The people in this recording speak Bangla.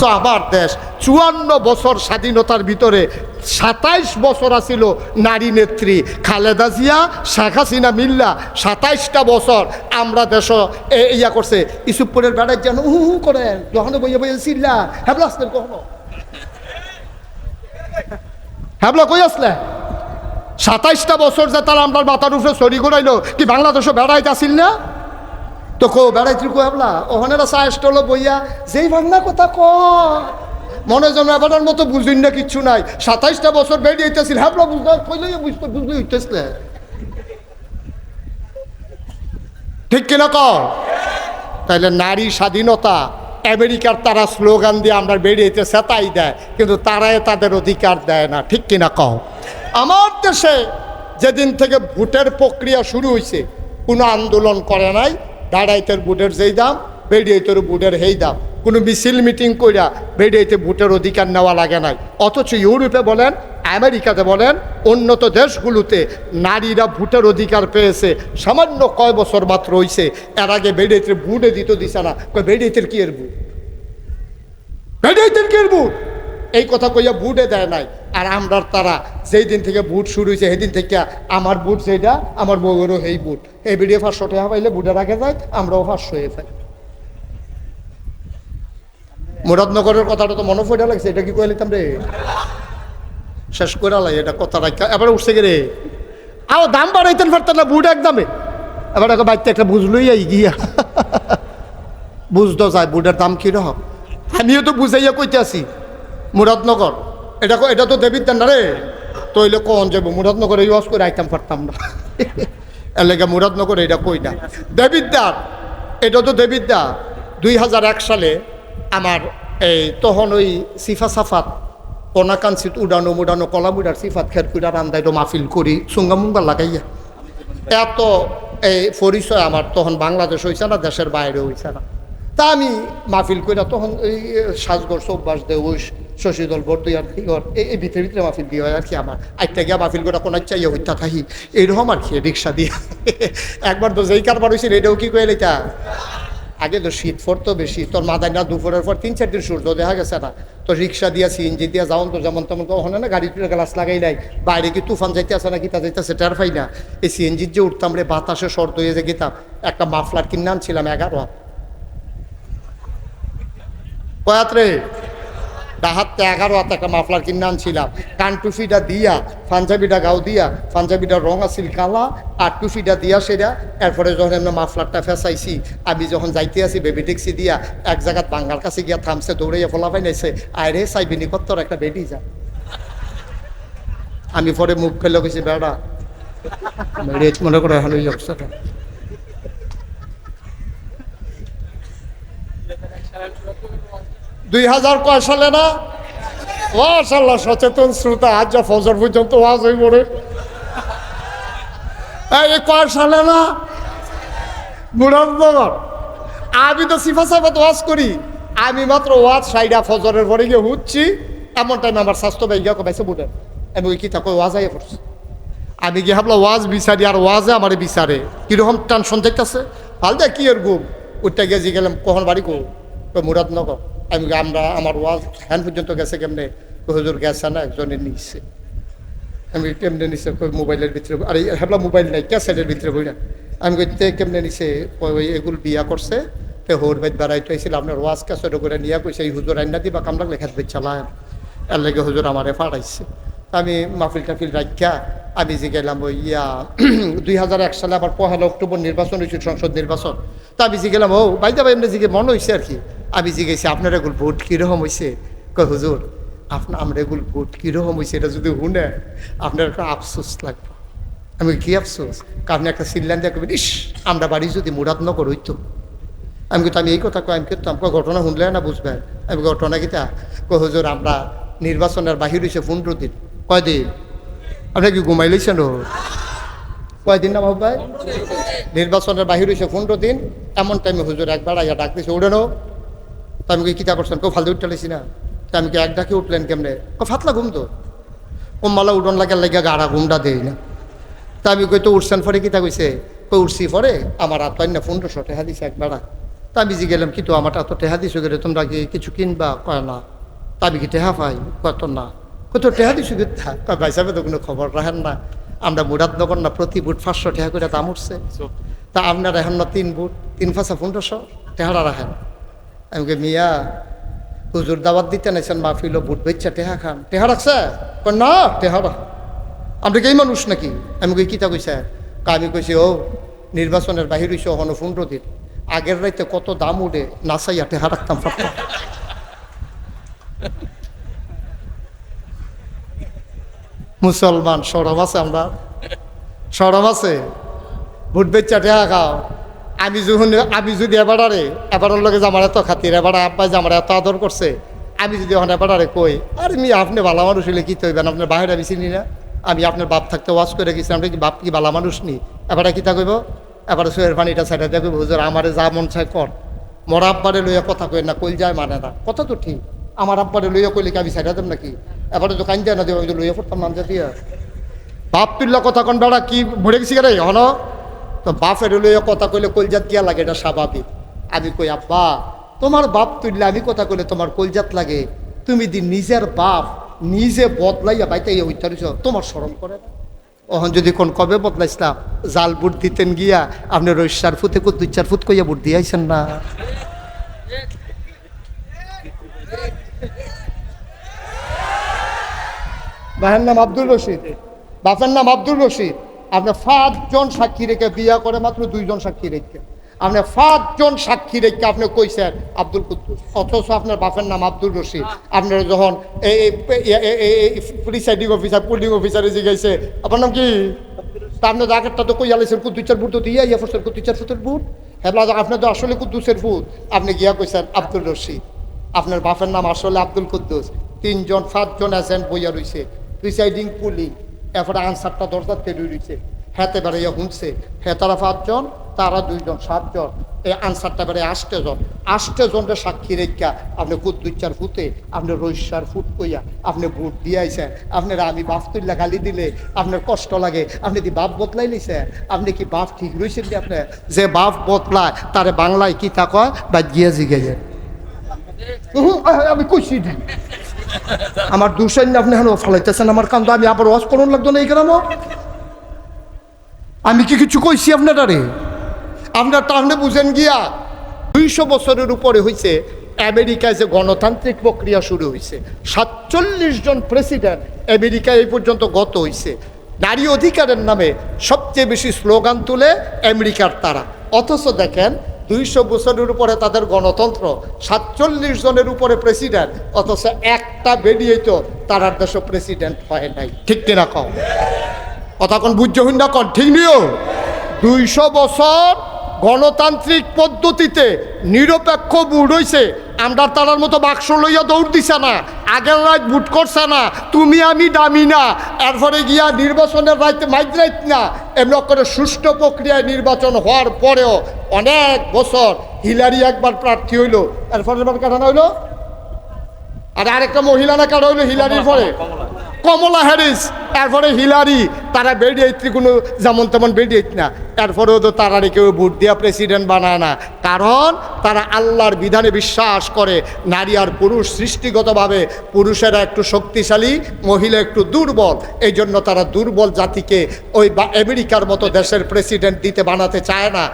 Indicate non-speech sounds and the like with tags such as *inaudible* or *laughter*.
আমার দেশ। চুয়ান্ন বছর স্বাধীনতার ভিতরে সাতাইশ বছর আছিল নারী নেত্রী। খালেদা জিয়া, শেখ হাসিনা মিল্লা, সাতাইশটা বছর আমরা দেশ ইয়া করছে। ইসুপুরের বেড়ায় যেন হু হু করেন। যখন বইয়ে বইয়ে চিল্লা হ্যাবলা আসলেন কখনো? হ্যাবলা কই আসলে? সাতাইশটা বছর যে তারা আমরা মাথার উপরে সরি করাইলো কি বাংলাদেশও বেড়াইতে আসিল না? তো কো বেড়াইছিল কো habla ওখানে সায়েস টলো বইয়া, যেই বাংলা কথা ক মনে জন এবার মতো বুঝুন না, কিচ্ছু নাই। সাতাইশটা বছর বেড়ে হইতেছিল হ্যাবলা বুঝতে কইলে বুঝতে বুঝলে হইতেছিলে ঠিক কিনা ক তাইলে নারী স্বাধীনতা, আমেরিকার তারা স্লোগান দিয়ে আমরা বেরিয়েছে সেটাই দেয়। কিন্তু তারাই তাদের অধিকার দেয় না, ঠিক কিনা কও? আমার দেশে যেদিন থেকে ভোটের প্রক্রিয়া শুরু হয়েছে কোনো আন্দোলন করে নাই দাঁড়াইতের ভোটের যেই দাম বেরিয়েতের ভোটের হেই দাম। কোনো মিছিল মিটিং কইরা বেরিয়েতে ভোটের অধিকার নেওয়া লাগে নাই। অথচ ইউরোপে বলেন, আমেরিকাতে বলেন, উন্নত দেশগুলোতে নারীরা ভোটের অধিকার পেয়েছে। সামান্য কয় বছর মাত্র হইছে, এর আগে বেরিয়েতে বুটে দিত দিছে না। বেরিয়েতের কি এর বুট বেরিয়েতের কি এর বুট এই কথা কইয়া বুটে দেয় নাই। আর আমরা তারা যেই দিন থেকে বুট শুরু হয়েছে সেদিন থেকে আমার বুট যেটা আমার বউয়েরও সেই বুট এই ভিডিও পাঁচশো টাকা পাইলে বুটের আগে যায়, আমরাও পাঁচশো হয়ে যাই মুরাদনগরের কথাটা তো মনে পড়ে লাগছে, এটা কি কয়ে লিতাম রে? শেষ করে লাই, এটা কথা রাখা এবার উঠছে গে রে? আও, দাম বাড়াইতেন পারতেন না বুট একদমে। এবার একটা বাড়িতে একটা বুঝলই আই গিয়া। বুঝতো যায় বুটের দাম কীরকম? আমিও তো বুঝাইয়া কইতে আছি মুরাদনগর। এটা এটা তো দেবীর না রে। তো কন যাব মুরাদনগরে ইউজ করে আইতাম পারতাম না। *laughs* এর লেগে মুরাদনগর এটা কই না। দেবিদ্যার এটা তো দেবিদ্যা দুই হাজার এক সালে আমার এই তখন ওই সিফা সাফাত কনাকাঞ্চিত উডানো মুডানো কলা মুডার সিফাত খের কুইডা রান্দাইটো মাহফিল করি, সুঙ্গা মুঙ্গা লাগাইয়া। এত এই পরিচয় আমার তখন বাংলাদেশ হয়েছে না, দেশের বাইরে হয়েছে না। তা আমি মাহফিল কইরা তখন এই সাজগর সব্বাস দে ওই শশীদল বর্দি আর কি এই ভিতরে ভিতরে মাহফিল দিয়ে হয় আর কি আমার। আইটা গিয়া মাহফিল করে কোনো চাইয়া হইতা থাকি। এইরকম আর কি রিক্সা দিয়ে। একবার তো যেই কারবার হয়েছিল এটাও কি কয়ে লইতা? আগে তো শীত পড়তো বেশি। তোর মাথায় না দুপুরের পর তিন, চার দিন সূর্য দেখা গেছে না। তো রিক্সা দিয়া সিএনজি দিয়া যাওন তো যেমন তেমন ওখানে না গাড়ি গ্লাস লাগাই নাই। বাইরে কি তুফান যাইতে আসে না গীতা যাইতেছে টের পাই না। এই সিএনজির যে উঠতাম রে, বাতাসে শর্ত হয়ে যে গীতাম, একটা মাফলার কিনে আনছিলাম এগারো কয়াত রে? ডাহাতে এগারো হাত একটা মাফলার কিনে আনছিলাম। কান টুফিটা দিয়া, পাঞ্জাবিটা গাও দিয়া পাঞ্জাবিটা রং আছিল কালা, আর টুফিটা দিয়া সেটা এরপরে যখন আমরা মাফলারটা ফেসাইছি, আমি যখন যাইতে আছি বেবি ট্যাক্সি দিয়া, এক জায়গাত বাঙ্গার কাছে গিয়া থামছে, দৌড়াইয়া ফলা নাইছে আরে সাইবিনি কত্তর একটা বেডি যা। আমি পরে মুখ ফেলে গেছি বেড়া মনে করে ওই অবস্থাটা। দুই হাজার কয় সালে না? মাশাল্লাহ সচেতন শ্রোতা, আজ যা ফজর পর্যন্ত ওয়াজ হয়ে পড়ে কয় সালে না? মুরাদনগর। আমি তো সিফা সাহেব ওয়াজ করি। আমি মাত্র ওয়াজ সাইডা ফজরের পরে গিয়ে হুচ্ছি। এমন টাইম আমার স্বাস্থ্য ভাই গিয়ে কমাইছে বুঝে আমি ওই কিতা কই ওয়াজ আইয়া পড়ছি। আমি গিয়ে ভাবলাম, ওয়াজ বিচারি আর ওয়াজে আমার বিচারে। কীরকম টেনশন দেখতেছে? ফালদা, কি এর গুম? উঠতে গিয়ে যে গেলাম কখন বাড়ি কো? তো মুরাদনগর। আমি আমরা, আমার ওয়াজ হ্যান পর্যন্ত গেছে কেমনে? হুজুর গেছে না? একজনের নিচ্ছে আমি কেমনে নিছে? মোবাইলের ভিতরে আরে, হেবলা মোবাইল নাই, ক্যাসেটের ভিতরে বই না আমি কই, তে কেমনে নিছে? ওই এগুলো বিয়া করছে? তে হোর বাইত বেড়াইতে হয়েছিল আপনার ওয়াজ ক্যাসেট করে নিয়ে কইছে, এই হুজুর আইনা দিবা কামলা লেখা দিবে চালায় এর লেগে হুজুর আমারে ফাটাইছে আমি মাহফিল টাফিল রাখা আমি যে গেলাম ওই ইয়া *clears throat* দুই হাজার এক সালে আবার পহেলা অক্টোবর নির্বাচন হয়েছিল সংসদ নির্বাচন। তা আমি যে গেলাম, ও বাইদা ভাই এমনি জিগে মনে হয়েছে আর কি। আমি জিজ্ঞেসি, আপনার এগুলো ভোট কীরকম হয়েছে কই হুজুর আপনার আমরা এগুলো ভোট কীরকম হয়েছে এটা যদি শুনে, আপনার একটা আফসোস লাগবে। আমি কি আফসোস? কারণ একটা সিল্লান কবি ইস, আমরা বাড়ি যদি মুরাদনগর হইতো। আমি কিন্তু আমি এই কথা কই আমি কিন্তু আমাকে ঘটনা শুনলে না বুঝবেন? আমি ঘটনা কিতা কই, হুজুর, আমরা নির্বাচনের বাহির হয়েছে পনেরো দিন। কয়দিন আপনি কি ঘুমাই লইছেন কয়দিন না ভাই? নির্বাচনের বাহির হয়েছে পনেরো দিন, এমন টাইমে হুজুর একবার আইয়া ডাক দিছে, উঠে নো তা আমি কি কিতা করছেন কেউ ফালতু উঠতে না। তা আমি কি এক ডাকে উঠলেন কেমনে? ও ফাতলা ঘুম তো। ও মালা উঠন লাগে লাগে গাড়া ঘুমটা দেই না। তা আমি কই তো উঠছেন পরে কিতা কইছে? কই উঠছি পরে আমার আত্মাই না পনেরোশো টাকা দিছে একবার। তা আমি যে গেলাম কিন্তু আমার এত টেহা দিছো গেলে তোমরা কি কিছু কিনবা? কয় না। তা আমি কি টেহা পাই? কত না। কত টেহা দিছো গে কয় ভাই সাহেব তো কোনো খবর রাখেন না। আমরা মুরাদ নগর না প্রতি বুট পাঁচশো টেহা করে দাম উঠছে। তা আপনার এখন না তিন বুট তিন পাঁচা পনেরোশো টেহারা রাখেন। আমি মিয়া, হুজুর দাওয়াত দিতে নাইছেন মাহফিল বুট বেচ্ছা, টেহা খান। টেহা রাখছে? না, টেহা রাখ। আপনি কি মানুষ নাকি? আমি কই কিতা কইছে? আমি কইছি, ও, নির্বাচনের বাহির হইছে হন পনেরো দিন। আগের রাইতে কত দাম উঠে নাচাইয়া টেহা রাখতাম মুসলমান সরম আছে আমরা? সরম আছে? ভোট বেচ্চা টেহা খাও। আমি যখন আমি যদি এবারে এবারের লগে জামার এত খাতির, এবার আব্বাই জামার এত আদর করছে। আমি যদি এখন এবারে কই? আর মি আপনি ভালো মানুষ হইলে কি তৈবেন আপনার বাইরে আমি চিনি না। আমি আপনার বাপ থাকতে ওয়াজ করে গেছি আপনি কি বাপ কি ভালো মানুষ নি? এবারে কি তা কইব? এবারে সুয়ের পানিটা সাইডে দেখব হুজুর, আমারে যা মন চায় কর। মোর আব্বারে লইয়া কথা কই না, কইল যায় মানে না। কথা তো ঠিক। আমার আব্বারে লইয়া কইলে কি আমি সাইডে দেব নাকি? এবারে তো কান যায় না দেব আমি তো লইয়া পড়তাম নাম দিয়া বাপ তুল্লা কথা কন, বেড়া, কি ভরে গেছি রে? হন। তো বাপের লইয়া কথা কইলে কলজাত দিয়া লাগে, এটা স্বাভাবিক। আমি কই, আব্বা, তোমার বাপ তুললে আমি কথা কইলে তোমার কলজাত লাগে। তুমি দি নিজের বাপ নিজে বদলাইয়া বাইতে হইতারিছ তোমার স্মরণ করে না? ওহন যদি কোন কবে বদলাইছিলাম, জাল বুট দিতেন গিয়া, আপনি রৈশার ফুতে দুই চার ফুট কইয়া বুট দিয়াইছেন না। ভাইয়ের নাম আব্দুল রশিদ। বাপের নাম আব্দুল রশিদ। আপনি পাঁচজন সাক্ষী রেখে বিয়া করে মাত্র দুইজন সাক্ষী রেখে। আপনি পাঁচজন সাক্ষী রেখে আপনি কইছেন আব্দুল কুদ্দুস, অথচ আপনার বাপের নাম আব্দুল রশিদ। আপনার যখন প্রিসাইডিং অফিসার পুলিং অফিসারে জিগাইছে, আপনার নাম কি? তা আপনি জাকেটটা তো কই আলাইছেন কুদ্দুচার বুট তো দিয়ে ইয়া ফসল কুদ্দুচার ফুটের বুট হ্যাঁ আপনি তো আসলে কুদ্দুসের ফুট আপনি গিয়া কইছেন আব্দুল রশিদ। আপনার বাপের নাম আসলে আব্দুল কুদ্দুস। তিনজন, সাতজন এজেন্ট বইয়া রইছে। প্রিসাইডিং পুলিং এরপরে আনসারটা দরজা তেড়ে রইছে হেতে বেড়াইয়া শুনছে হেতারা পাঁচজন, তারা দুইজন, সাতজন। এই আনসারটা বেড়ে আষ্টে জন আষ্টে জনরে সাক্ষী রেখা আপনি কুদ্দুচার ফুটে আপনি রৈশার ফুট কইয়া আপনি ভোট দিয়াইছেন আপনার আমি বাপ তুল্লা গালি দিলে আপনার কষ্ট লাগে। আপনি কি বাপ বদলাই নিছেন আপনি কি বাপ ঠিক রয়েছেন কি আপনি যে বাপ বদলায়, তারে বাংলায় কি কয় বা গিয়া জিগে যায় আমি কইছি না। আমার দুশাইন আপনি হেন ফলাইতেছেন আমার কান্দ, আমি আবার ওয়াজ করুন লাগতো না এই গ্রাম? আমি কি কিছু কইছি আপনারে আপনার তাহলে বুঝেন গিয়া, দুইশো বছরের উপরে হয়েছে আমেরিকায় যে গণতান্ত্রিক প্রক্রিয়া শুরু হয়েছে সাতচল্লিশ জন প্রেসিডেন্ট আমেরিকায় এই পর্যন্ত গত হয়েছে নারী অধিকারের নামে সবচেয়ে বেশি স্লোগান তুলে আমেরিকার তারা। অথচ দেখেন দুইশো বছরের উপরে তাদের গণতন্ত্র, সাতচল্লিশ জনের উপরে প্রেসিডেন্ট, অথচ একটা বেরিয়ে তো তারার দেশে প্রেসিডেন্ট হয় নাই। ঠিক কিনা কম কোন বুঝ্য না কন? ঠিক নিও? দুইশো বছর গণতান্ত্রিক পদ্ধতিতে নিরপেক্ষ বুট হইছে, আমরা তারার মতো বাক্স লইয়া দৌড় দিছে না। আগের রাত বুট করছে না তুমি আমি দামি না। এরপরে গিয়া নির্বাচনের রাইতে মাইক রাইত না। এমন করে সুষ্ঠু প্রক্রিয়ায় নির্বাচন হওয়ার পরেও অনেক বছর হিলারি একবার প্রার্থী হইল। এরপরে কাটানো হইল? আর আরেকটা মহিলা না কাটা হইল হিলারির পরে? কমলা হ্যারিস, এরপরে হিলারি, তারা বেরিয়ে কোনো যেমন তেমন বেরিয়ে না। এরপরেও তো তারা কেউ ভোট দিয়া প্রেসিডেন্ট বানায় না। কারণ তারা আল্লাহর বিধানে বিশ্বাস করে, নারী আর পুরুষ সৃষ্টিগতভাবে পুরুষেরা একটু শক্তিশালী, মহিলা একটু দুর্বল। এই জন্য তারা দুর্বল জাতিকে ওই আমেরিকার মতো দেশের প্রেসিডেন্ট দিতে বানাতে চায় না।